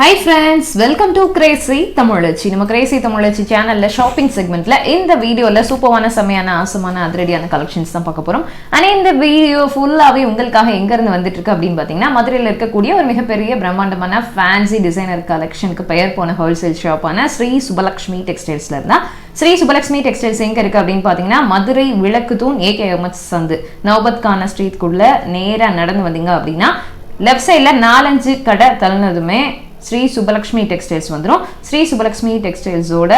Hi friends welcome to crazy Tamizhachi நம்ம Crazy தமிழச்சி சேனலில் shopping செக்மெண்ட்ல இந்த வீடியோவில் சூப்பரான செம்மையான ஆசமான அதிரடியான கலெக்ஷன்ஸ் தான் பார்க்க போறோம். ஆனால் இந்த வீடியோ ஃபுல்லாகவே உங்களுக்காக எங்கேருந்து இருந்து வந்துட்டு இருக்கு அப்படின்னு பார்த்தீங்கன்னா மதுரையில் இருக்கக்கூடிய ஒரு மிகப்பெரிய பிரம்மாண்டமான ஃபேன்சி டிசைனர் கலெக்ஷனுக்கு பெயர் போன ஹோல்சேல் ஷாப்பான ஸ்ரீ சுபலக்ஷ்மி டெக்ஸ்டைல்ஸ்ல இருந்தா ஸ்ரீ சுபலக்ஷ்மி டெக்ஸ்டைல்ஸ் எங்கே இருக்குது அப்படின்னு பார்த்தீங்கன்னா மதுரை விளக்கு தூண் ஏகே அகமத் சந்து நவபத்கான கான நேராக நடந்து வந்தீங்க அப்படின்னா லெஃப்ட் சைடில் நாலஞ்சு கடை தள்ளினதுமே ஸ்ரீ சுபலக்ஷ்மி டெக்ஸ்டைல்ஸ் வந்துடும் ஸ்ரீ சுபலக்ஷ்மி டெக்ஸ்டைல்ஸோட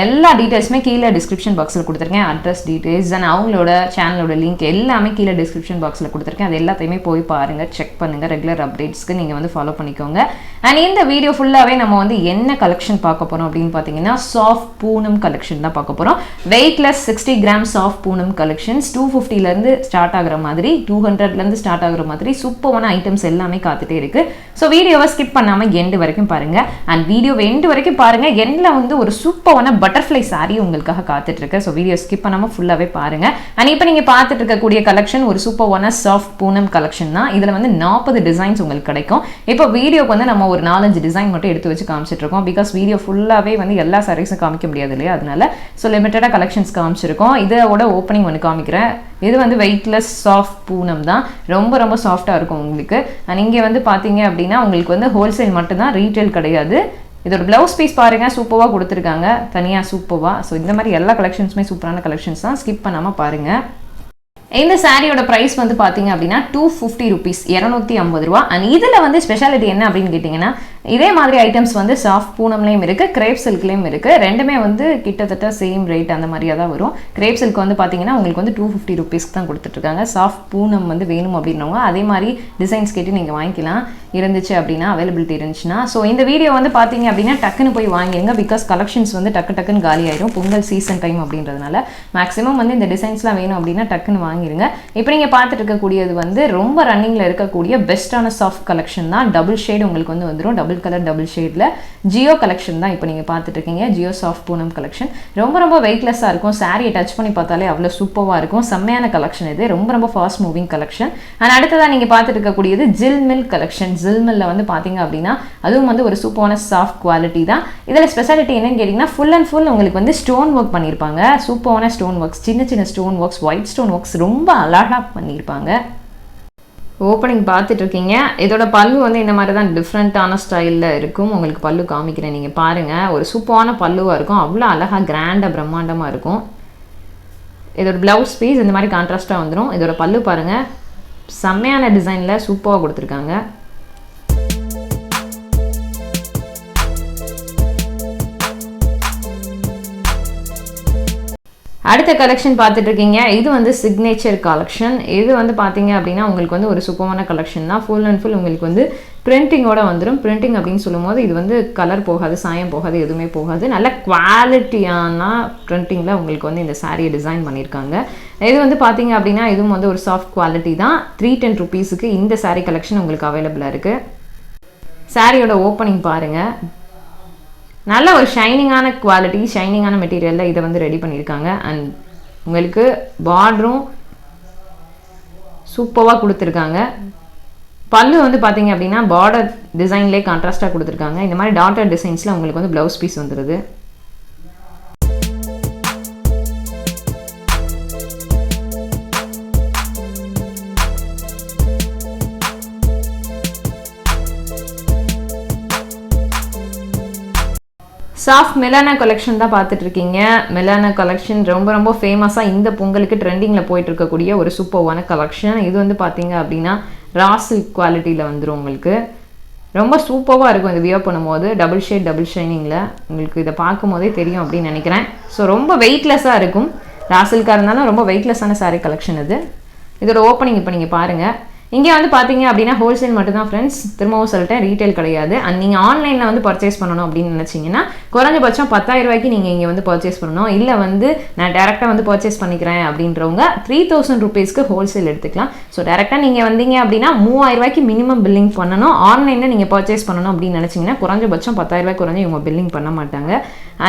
எல்லா டீட்டெயில்ஸுமே கீழே டிஸ்கிரிப்ஷன் பாக்ஸில் கொடுத்துருக்கேன். அட்ரஸ் டீட்டெயில்ஸ் அண்ட் அவங்களோட சேனலோட லிங்க் எல்லாமே கீழே டிஸ்கிரிப்ஷன் பாக்ஸில் கொடுத்துருக்கேன். அது எல்லாத்தையுமே போய் பாருங்கள் செக் பண்ணுங்கள் ரெகுலர் அப்டேட்ஸ்க்கு நீங்கள் வந்து ஃபாலோ பண்ணிக்கோங்க. அண்ட் இந்த வீடியோ ஃபுல்லாகவே நம்ம வந்து என்ன கலெக்ஷன் பார்க்க போகிறோம் அப்படின்னு பார்த்தீங்கன்னா சாஃப்ட் பூனம் கலெக்ஷன் தான் பார்க்க போகிறோம் weightless sixty gram soft Poonam collections two ஃபிஃப்டிலேருந்து start ஆகிற மாதிரி டூ ஹண்ட்ரட்லேருந்து ஸ்டார்ட் ஆகிற மாதிரி சூப்பரான ஐட்டம்ஸ் எல்லாமே காத்துட்டே இருக்குது ஸோ வீடியோவை ஸ்கிப் பண்ணாமல் எண்டு வரைக்கும் பாருங்கள் அண்ட் வீடியோ எண்டு வரைக்கும் பாருங்கள் எண்டில் வந்து ஒரு சூப்பரான பட்டர்ஃப்ளை சாரி உங்களுக்காக காத்துட்ருக்கு. ஸோ வீடியோ ஸ்கிப் பண்ணாமல் ஃபுல்லாகவே பாருங்கள் அண்ட் இப்போ நீங்கள் பார்த்துட்டு இருக்கக்கூடிய கலெக்ஷன் ஒரு சூப்பரான சாஃப்ட் பூனம் கலெக்ஷன் தான். இதில் வந்து நாற்பது டிசைன்ஸ் உங்களுக்கு கிடைக்கும். இப்போ வீடியோக்கு வந்து நம்ம ஒரு நாலஞ்சு டிசைன் மட்டும் எடுத்து வச்சு காமிச்சிட்டு இருக்கோம் பிகாஸ் வீடியோ ஃபுல்லாகவே வந்து எல்லா சாரீஸும் காமிக்க முடியாது இல்லையா? அதனால ஸோ லிமிட்டடாக கலெக்ஷன்ஸ் காமிச்சிருக்கோம். இதோட ஓப்பனிங் ஒன்று காமிக்கிறேன். இது வந்து வெயிட்லெஸ் சாஃப்ட் பூனம் தான். ரொம்ப ரொம்ப சாஃப்டாக இருக்கும் உங்களுக்கு. அண்ட் இங்கே வந்து பார்த்தீங்க அப்படின்னா உங்களுக்கு வந்து ஹோல்சேல் மட்டும்தான் ரீட்டைல் கிடையாது. இதோட ப்ளவுஸ் பீஸ் பாருங்க சூப்பராக கொடுத்துருக்காங்க. தனியாக சூப்பராக ஸோ இந்த மாதிரி எல்லா கலெக்ஷன்ஸுமே சூப்பரான கலெக்ஷன்ஸ் தான். ஸ்கிப் பண்ணாமல் பாருங்க. இந்த சாரியோட ப்ரைஸ் வந்து பார்த்தீங்க அப்படின்னா டூ ஃபிஃப்டி ருபீஸ் இரநூத்தி ஐம்பது ரூபா. அண்ட் இதில் வந்து ஸ்பெஷாலிட்டி என்ன அப்படின்னு கேட்டிங்கன்னா இதே மாதிரி ஐட்டம்ஸ் வந்து சாஃப்ட் பூனம்லேயும் இருக்குது கிரேப் சில்க்லேயும் இருக்குது ரெண்டுமே வந்து கிட்டத்தட்ட சேம் ரேட் அந்த மாதிரியாக தான் வரும். கிரேப் சில்க் வந்து பார்த்தீங்கன்னா உங்களுக்கு வந்து டூ ஃபிஃப்டி ருபீஸ்க்கு தான் கொடுத்துட்ருக்காங்க. சாஃப்ட் பூனம் வந்து வேணும் அப்படின்னவங்க அதே மாதிரி டிசைன்ஸ் கேட்டு நீங்கள் வாங்கிக்கலாம். இருந்துச்சு அப்படின்னா அவைலபிலிட்டி இருந்துச்சுன்னா. ஸோ இந்த வீடியோ வந்து பார்த்தீங்க அப்படின்னா டக்குன்னு போய் வாங்கிடுங்க. பிகாஸ் கலெக்ஷன்ஸ் வந்து டக்கு டக்குன்னு காலி ஆயிடும். பொங்கல் சீசன் டைம் அப்படின்றதுனால மேக்ஸிமம் வந்து இந்த டிசைன்ஸ்லாம் வேணும் அப்படின்னா டக்குன்னு வாங்கிடுங்க. இப்போ நீங்கள் பார்த்துட்டு இருக்கக்கூடியது வந்து ரொம்ப ரன்னிங்கில் இருக்கக்கூடிய பெஸ்ட்டான சாஃப்ட் கலெக்ஷன் தான். டபுள் ஷேட் உங்களுக்கு வந்து வந்துடும் டபுள் கலர் டபுள் ஷேடில் ஜியோ கலெக்ஷன் தான் இப்போ நீங்கள் பார்த்துட்டு இருக்கீங்க ஜியோ சாஃப்ட் பூனம் கலெக்ஷன் ரொம்ப ரொம்ப வெயிட்லெஸ்ஸாக இருக்கும். சாரியை டச் பண்ணி பார்த்தாலே அவ்வளோ சூப்பராக இருக்கும். செம்மையான கலெக்ஷன் இது. ரொம்ப ரொம்ப ஃபாஸ்ட் மூவிங் கலெக்ஷன் அண்ட் அடுத்ததாக நீங்கள் பார்த்துட்டு இருக்கக்கூடியது ஜில் மில் கலெக்ஷன் ஜில் மில்ல வந்து பார்த்தீங்க அப்படின்னா அதுவும் வந்து ஒரு சூப்பரான சாஃப்ட் குவாலிட்டி தான். இதில் ஸ்பெஷாலிட்டி என்னன்னு கேட்டிங்கன்னா ஃபுல் அண்ட் ஃபுல் உங்களுக்கு வந்து ஸ்டோன் ஒர்க் பண்ணியிருப்பாங்க. சூப்பரான ஸ்டோன் ஒர்க்ஸ் சின்ன சின்ன stone works white stone works ரொம்ப அழகாக பண்ணியிருப்பாங்க. ஓப்பனிங் பார்த்துட்டு இருக்கீங்க இதோட பல்லு வந்து இந்த மாதிரி தான் டிஃப்ரெண்ட்டான ஸ்டைலில் இருக்கும். உங்களுக்கு பல்லு காமிக்கிறேன். நீங்கள் பாருங்கள் ஒரு சூப்பரான பல்லுவாக இருக்கும். அவ்வளோ அழகாக கிராண்டாக பிரம்மாண்டமாக இருக்கும். இதோட ப்ளவுஸ் பீஸ் இந்த மாதிரி கான்ட்ராஸ்ட்டாக வந்துடும் இதோட பல்லு பாருங்கள் செம்மையான டிசைனில் சூப்பராக கொடுத்துருக்காங்க. அடுத்த கலெக்ஷன் பார்த்துட்டு இருக்கீங்க இது வந்து சிக்னேச்சர் கலெக்ஷன் இது வந்து பார்த்தீங்க அப்படின்னா உங்களுக்கு வந்து ஒரு சூப்பரான கலெக்ஷன் தான். ஃபுல் அண்ட் ஃபுல் உங்களுக்கு வந்து பிரிண்டிங்கோட வந்துடும் பிரிண்டிங் அப்படின்னு சொல்லும்போது இது வந்து கலர் போகாது சாயம் போகாது எதுவுமே போகாது. நல்ல குவாலிட்டியான பிரிண்டிங்கில் உங்களுக்கு வந்து இந்த சாரியை டிசைன் பண்ணியிருக்காங்க. இது வந்து பார்த்தீங்க அப்படின்னா இதுவும் வந்து ஒரு சாஃப்ட் குவாலிட்டி தான். த்ரீ டென் ருபீஸுக்கு இந்த சாரீ கலெக்ஷன் உங்களுக்கு அவைலபிளாக இருக்குது சாரியோட ஓப்பனிங் பாருங்கள் நல்ல ஒரு ஷைனிங்கான குவாலிட்டி ஷைனிங்கான மெட்டீரியலில் இதை வந்து ரெடி பண்ணியிருக்காங்க. அண்ட் உங்களுக்கு பார்டரும் சூப்பராக கொடுத்துருக்காங்க. பல்லு வந்து பார்த்தீங்க அப்படின்னா பார்டர் டிசைன்லேயே கான்ட்ராஸ்ட்டாக கொடுத்துருக்காங்க. இந்த மாதிரி டாட்டர் டிசைன்ஸில் உங்களுக்கு வந்து ப்ளவுஸ் பீஸ் வந்துடுது சாஃப்ட் மெலானா கலெக்ஷன் தான் பார்த்துட்டு இருக்கீங்க மெலானா கலெக்ஷன் ரொம்ப ரொம்ப ஃபேமஸாக இந்த பொங்கலுக்கு ட்ரெண்டிங்கில் போயிட்டு இருக்கக்கூடிய ஒரு சூப்பர்வான கலெக்ஷன் இது வந்து பார்த்தீங்க அப்படின்னா ரா சில்க் குவாலிட்டியில் வந்துடும் உங்களுக்கு. ரொம்ப சூப்பராக இருக்கும் இது வியர் பண்ணும்போது. டபுள் ஷேட் டபுள் ஷைனிங்கில் உங்களுக்கு இதை பார்க்கும் போதே தெரியும் அப்படின்னு நினைக்கிறேன். ஸோ ரொம்ப வெயிட்லெஸ்ஸாக இருக்கும். ராசில்காக இருந்தாலும் ரொம்ப வெயிட்லெஸ்ஸான சாரீ கலெக்ஷன் இது. இதோட ஓப்பனிங் இப்போ நீங்கள் பாருங்கள் இங்கே வந்து பார்த்தீங்க அப்படின்னா ஹோல்சேல் மட்டும்தான் ஃப்ரெண்ட்ஸ் திரும்பவும் சொல்லிட்டேன் ரீட்டைல் கிடையாது. அண்ட் நீங்கள் ஆன்லைனில் வந்து பர்ச்சேஸ் பண்ணணும் அப்படின்னு நினச்சிங்கன்னா குறைஞ்சபட்சம் பத்தாயிரம் ரூபாய்க்கு நீங்கள் இங்கே வந்து பர்ச்சேஸ் பண்ணணும். இல்லை வந்து நான் டேரெக்டாக வந்து பர்ச்சேஸ் பண்ணிக்கிறேன் அப்படின்றவங்க த்ரீ தௌசண்ட் ருபீஸ்க்கு ஹோல்சேல் எடுத்துக்கலாம். ஸோ டேரெக்டாக நீங்கள் வந்தீங்க அப்படின்னா மூவாயிரம் ரூபாய்க்கு மினிமம் பில்லிங் பண்ணணும். ஆன்லைனில் நீங்கள் பர்ச்சேஸ் பண்ணணும் அப்படின்னு நினச்சிங்கன்னா குறைஞ்சபட்சம் பத்தாயிரம் ரூபாய் குறைஞ்சி இவங்க பில்லிங் பண்ண மாட்டாங்க.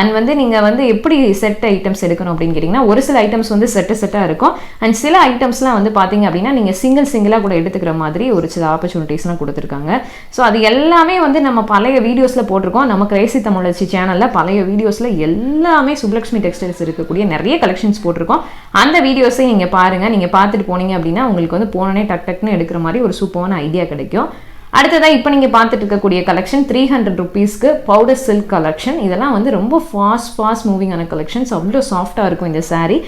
அண்ட் வந்து நீங்கள் வந்து எப்படி செட் ஐட்டம்ஸ் எடுக்கணும் அப்படின்னு கேட்டிங்கன்னா ஒரு சில ஐட்டம்ஸ் வந்து செட்டு செட்டாக இருக்கும். அண்ட் சில ஐட்டம்ஸ்லாம் வந்து பார்த்தீங்க அப்படின்னா நீங்கள் சிங்கிள் சிங்கிளாக கூட எடுத்துக்கிற மாதிரி ஒரு சில ஆப்பர்ச்சுனிட்டிஸ்லாம் கொடுத்துருக்காங்க. ஸோ அது எல்லாமே வந்து நம்ம பழைய வீடியோஸில் போட்டிருக்கோம். நம்ம கிரேசி தமிழச்சி சேனலில் பழைய வீடியோஸில் எல்லாமே சுப்லக்ஷ்மி டெக்ஸ்டைல்ஸ் இருக்கக்கூடிய நிறைய கலெக்ஷன்ஸ் போட்டிருக்கோம். அந்த வீடியோஸை நீங்கள் பாருங்கள் நீங்கள் பார்த்துட்டு போனீங்க அப்படின்னா உங்களுக்கு வந்து போனோடனே டக் டக்னு எடுக்கிற மாதிரி ஒரு சூப்பரான ஐடியா கிடைக்கும். அடுத்ததாக இப்போ நீங்கள் பார்த்துட்டு இருக்கக்கூடிய கலெக்ஷன் த்ரீ ஹண்ட்ரட் ருபீஸ்க்கு பவுடர் சில்க் கலெக்ஷன் இதெல்லாம் வந்து ரொம்ப ஃபாஸ்ட் ஃபாஸ்ட் மூவிங்கான கலெக்ஷன்ஸ் அவ்வளோ சாஃப்டாக இருக்கும் இந்த sari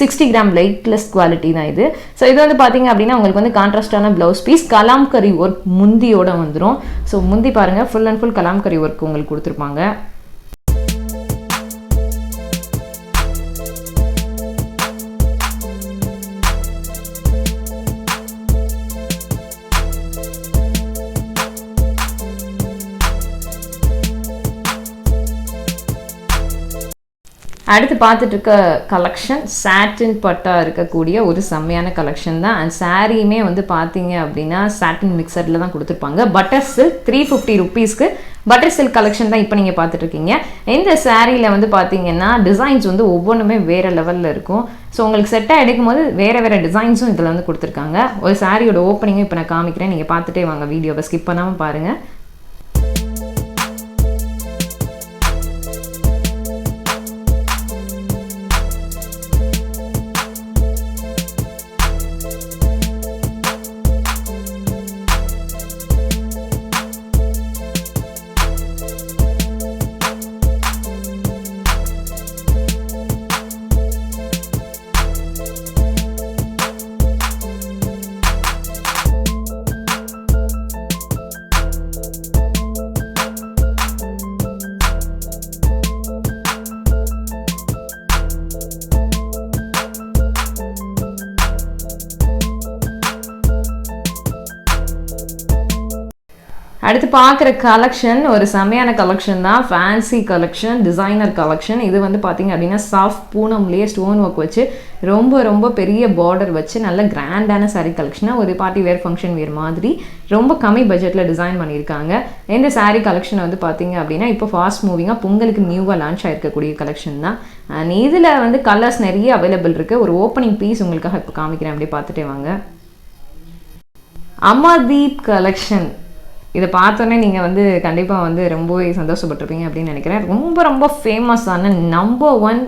sixty gram lightless quality தான் இது. ஸோ இது வந்து பார்த்தீங்க அப்படின்னா உங்களுக்கு வந்து கான்ட்ராஸ்டான ப்ளவுஸ் பீஸ் கலாம்கரி ஒர்க் முந்தியோட வந்துடும் ஸோ முந்தி பாருங்கள் full and full kalamkari work உங்களுக்கு கொடுத்துருப்பாங்க. அடுத்து பார்த்துட்டு இருக்க கலெக்ஷன் சாட்டின் பட்டா இருக்கக்கூடிய ஒரு செம்மையான கலெக்ஷன் தான். அண்ட் சாரியுமே வந்து பார்த்தீங்க அப்படின்னா சாட்டின் மிக்சரில் தான் கொடுத்துருப்பாங்க. பட்டர் சில்க் த்ரீ ஃபிஃப்டி ருபீஸ்க்கு பட்டர் சில்க் கலெக்ஷன் தான் இப்போ நீங்கள் பார்த்துட்டு இருக்கீங்க இந்த சாரியில் வந்து பார்த்தீங்கன்னா டிசைன்ஸ் வந்து ஒவ்வொன்றுமே வேறு லெவலில் இருக்கும். ஸோ உங்களுக்கு செட்டாக எடுக்கும்போது வேறு வேறு டிசைன்ஸும் இதில் வந்து கொடுத்துருக்காங்க. ஒரு சாரியோட ஓப்பனிங்கும் இப்போ நான் காமிக்கிறேன். நீங்கள் பார்த்துட்டே வாங்க. வீடியோவை ஸ்கிப் பண்ணாமல் பாருங்கள் அடுத்து பார்க்குற கலெக்ஷன் ஒரு செமையான கலெக்ஷன் தான். ஃபேன்சி கலெக்ஷன் டிசைனர் கலெக்ஷன் இது வந்து பார்த்திங்க அப்படின்னா சாஃப்ட் பூனம்லேயே ஸ்டோன் ஒர்க் வச்சு ரொம்ப ரொம்ப பெரிய பார்டர் வச்சு நல்ல கிராண்டான சாரீ கலெக்ஷனாக ஒரு பார்ட்டி வேர் ஃபங்க்ஷன் வேர் மாதிரி ரொம்ப கம்மி பட்ஜெட்டில் டிசைன் பண்ணியிருக்காங்க. இந்த சாரீ கலெக்ஷன் வந்து பார்த்திங்க அப்படின்னா இப்போ ஃபாஸ்ட் மூவிங்காக பொங்கலுக்கு நியூவாக லான்ச் ஆகிருக்கக்கூடிய கலெக்ஷன் தான். அண்ட் இதில் வந்து கலர்ஸ் நிறைய அவைலபிள் இருக்குது ஒரு ஓப்பனிங் பீஸ் உங்களுக்காக இப்போ காமிக்கிறேன். அப்படியே பார்த்துட்டே வாங்க. அமர்தீப் கலெக்ஷன் இதை பார்த்தோன்னே நீங்கள் வந்து கண்டிப்பாக வந்து ரொம்பவே சந்தோஷப்பட்டிருப்பீங்க அப்படின்னு நினைக்கிறேன். ரொம்ப ரொம்ப ஃபேமஸான number one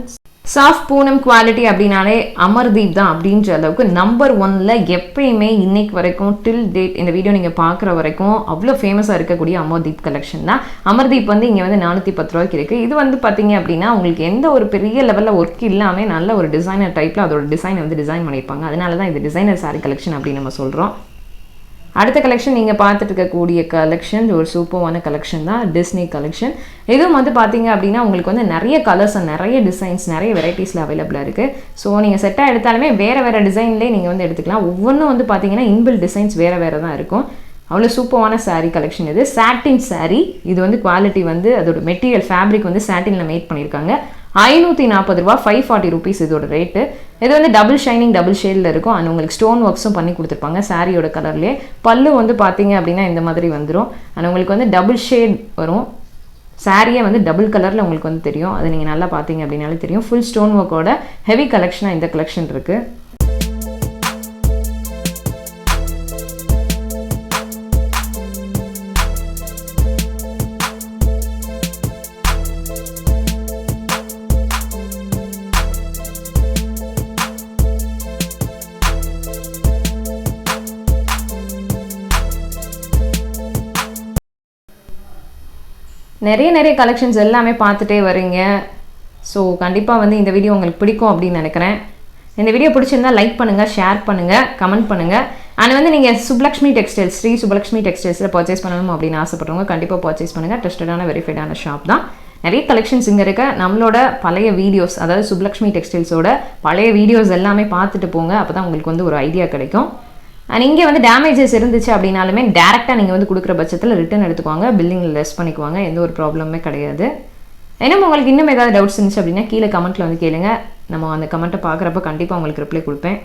soft Poonam quality அப்படின்னாலே அமர்தீப் தான் அப்படின்ற அளவுக்கு நம்பர் ஒன்ல எப்பயுமே இன்னைக்கு வரைக்கும் டில் டேட் இந்த வீடியோ நீங்கள் பார்க்குற வரைக்கும் அவ்வளோ ஃபேமஸாக இருக்கக்கூடிய அமர்தீப் கலெக்ஷன் தான். அமர்தீப் வந்து இங்கே வந்து நானூற்றி பத்து ரூபாய்க்கு இருக்குது இது வந்து பார்த்தீங்க அப்படின்னா உங்களுக்கு எந்த ஒரு பெரிய லெவலில் ஒர்க் இல்லாமல் நல்ல ஒரு டிசைனர் டைப்பில் அதோட டிசைனை வந்து டிசைன் பண்ணியிருப்பாங்க. அதனால தான் இது டிசைனர் சாரி கலெக்ஷன் அப்படின்னு நம்ம சொல்கிறோம் அடுத்த கலெக்ஷன் நீங்கள் பார்த்துட்டு இருக்கக்கூடிய கலெக்ஷன் ஒரு சூப்பரான கலெக்ஷன் தான் டிஸ்னி கலெக்ஷன் இதுவும் வந்து பார்த்தீங்க அப்படின்னா உங்களுக்கு வந்து நிறைய கலர்ஸ் நிறைய டிசைன்ஸ் நிறைய வெரைட்டிஸில் அவைலபிளாக இருக்குது ஸோ நீங்கள் செட்டாக எடுத்தாலுமே வேறு வேறு டிசைன்லேயே நீங்கள் வந்து எடுத்துக்கலாம். ஒவ்வொன்றும் வந்து பார்த்தீங்கன்னா இன்பில் டிசைன்ஸ் வேறு வேறு தான் இருக்கும். அவ்வளோ சூப்பரான சாரீ கலெக்ஷன் இது. சாட்டின் சாரீ இது வந்து குவாலிட்டி வந்து அதோட மெட்டீரியல் ஃபேப்ரிக் வந்து சாட்டினில் மேட் பண்ணியிருக்காங்க. ஐநூற்றி நாற்பது ரூபா ஃபைவ் ஃபார்ட்டி ருபீஸ் இதோட ரேட்டு இது வந்து டபுள் ஷைனிங் டபுள் ஷேடில் இருக்கும். அண்ட் உங்களுக்கு ஸ்டோன் ஒர்க்ஸும் பண்ணி கொடுத்துருப்பாங்க சாரியோட கலர்லேயே பல்லு வந்து பார்த்தீங்க அப்படின்னா இந்த மாதிரி வந்துடும் அண்ட் உங்களுக்கு வந்து டபுள் ஷேட் வரும். சாரியே வந்து டபுள் கலரில் உங்களுக்கு வந்து தெரியும். அது நீங்கள் நல்லா பார்த்தீங்க அப்படின்னாலே தெரியும். ஃபுல் ஸ்டோன் ஒர்க்கோட ஹெவி கலெக்ஷனாக இந்த கலெக்ஷன் இருக்குது நிறைய நிறைய கலெக்ஷன்ஸ் எல்லாமே பார்த்துட்டே வரீங்க. ஸோ கண்டிப்பாக வந்து இந்த வீடியோ உங்களுக்கு பிடிக்கும் அப்படின்னு நினைக்கிறேன். இந்த வீடியோ பிடிச்சிருந்தா லைக் பண்ணுங்கள் ஷேர் பண்ணுங்கள் கமெண்ட் பண்ணுங்கள் அண்ட் வந்து நீங்கள் சுப்லக்ஷ்மி டெக்ஸ்டைல்ஸ் ஸ்ரீ சுப்லக்ஷ்மி டெக்ஸ்டைல்ஸில் பர்ச்சேஸ் பண்ணணும் அப்படின்னு ஆசைப்படுறவங்க கண்டிப்பாக பர்ச்சேஸ் பண்ணுங்கள் ட்ரஸ்டடான வெரிஃபைடான ஷாப் தான். நிறைய கலெக்ஷன்ஸ் இங்கே இருக்க. நம்மளோட பழைய வீடியோஸ் அதாவது சுப்லக்ஷ்மி டெக்ஸ்டைல்ஸோட பழைய வீடியோஸ் எல்லாமே பார்த்துட்டு போங்க. அப்போ தான் உங்களுக்கு வந்து ஒரு ஐடியா கிடைக்கும். அண்ட் இங்கே வந்து டேமேஜஸ் இருந்துச்சு அப்படின்னாலுமே டேரெக்டாக நீங்கள் வந்து கொடுக்குற பட்சத்தில் ரிட்டர்ன் எடுத்துக்குவாங்க பில்லிங்கில் லெஸ் பண்ணிக்குவாங்க எந்த ஒரு ப்ராப்ளமே கிடையாது. ஏன்னா உங்களுக்கு இன்னும் ஏதாவது டவுட்ஸ் இருந்துச்சு அப்படின்னா கீழே கமெண்ட்டில் வந்து கேளுங்க. நம்ம அந்த கமெண்ட்டை பார்க்குறப்ப கண்டிப்பாக உங்களுக்கு ரிப்ளை கொடுப்பேன்.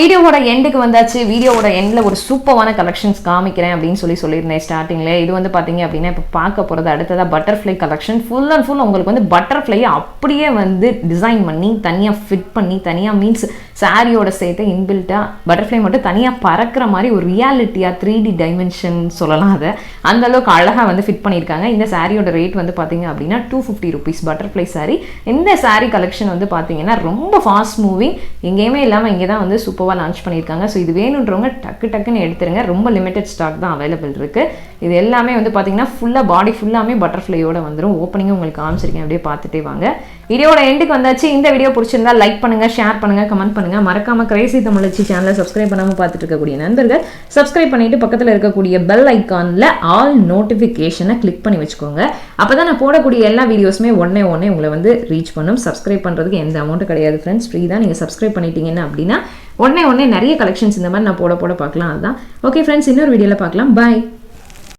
வீடியோவோட எண்டுக்கு வந்தாச்சு. வீடியோவோட எண்டில் ஒரு சூப்பரான கலெக்ஷன்ஸ் காமிக்கிறேன் அப்படின்னு சொல்லி சொல்லியிருந்தேன் ஸ்டார்டிங்கில் இது வந்து பார்த்தீங்க அப்படின்னா இப்போ பார்க்க போகிறது அடுத்ததாக butterfly collection full and full உங்களுக்கு வந்து பட்டர்ஃப்ளையை அப்படியே வந்து டிசைன் பண்ணி தனியாக ஃபிட் பண்ணி தனியாக மீன்ஸ் சாரியோட சேர்த்து இன்பில்ட்டாக பட்டர்ஃப்ளை மட்டும் தனியாக பறக்கிற மாதிரி ஒரு ரியாலிட்டியாக த்ரீ டி டைமென்ஷன் சொல்லலாம் அதை. அந்த அளவுக்கு அழகாக வந்து ஃபிட் பண்ணியிருக்காங்க. இந்த சாரியோட ரேட் வந்து பார்த்தீங்க அப்படின்னா two fifty rupees butterfly sari இந்த சாரி கலெக்ஷன் வந்து பார்த்தீங்கன்னா ரொம்ப ஃபாஸ்ட் மூவிங் எங்கேயுமே இல்லாமல் இங்கே தான் வந்து சூப்பர் சூப்பராக லான்ச் பண்ணியிருக்காங்க. ஸோ இது வேணுன்றவங்க டக்கு டக்குன்னு எடுத்துருங்க. ரொம்ப லிமிடெட் ஸ்டாக் தான் அவைலபிள் இருக்குது இது எல்லாமே வந்து பார்த்திங்கன்னா ஃபுல்லாக பாடி ஃபுல்லாமே பட்டர்ஃப்ளையோட வந்துடும் ஓப்பனிங்கும் உங்களுக்கு காமிச்சிருக்கேன். அப்படியே பார்த்துட்டே வாங்க. வீடியோட எண்டுக்கு வந்தாச்சு. இந்த வீடியோ பிடிச்சிருந்தா லைக் பண்ணுங்க ஷேர் பண்ணுங்க கமெண்ட் பண்ணுங்க. மறக்காம கிரேசி தமிழச்சி சேனலை சப்ஸ்கிரைப் பண்ணாமல் பார்த்துட்டு இருக்கக்கூடிய நண்பர்கள் சப்ஸ்கிரைப் பண்ணிட்டு பக்கத்தில் இருக்கக்கூடிய பெல் ஐக்கானில் ஆல் நோட்டிஃபிகேஷனை கிளிக் பண்ணி வச்சுக்கோங்க. அப்போ தான் நான் போடக்கூடிய எல்லா வீடியோஸுமே ஒன்றே ஒன்றே உங்களை வந்து ரீச் பண்ணும். சப்ஸ்கிரைப் பண்ணுறதுக்கு எந்த அமௌண்ட்டும் கிடையாது ஃப்ரெண்ட்ஸ் ஃப்ரீ தான். நீங்கள் சப்ஸ்கிரைப் பண்ணிட்டீங்கன்னா அப்படின்னா உடனே உடனே நிறைய கலெக்ஷன்ஸ் இந்த மாதிரி நான் போட போட பார்க்கலாம் அதுதான் ஓகே ஃப்ரெண்ட்ஸ் இன்னொரு வீடியோவில் பார்க்கலாம். பாய்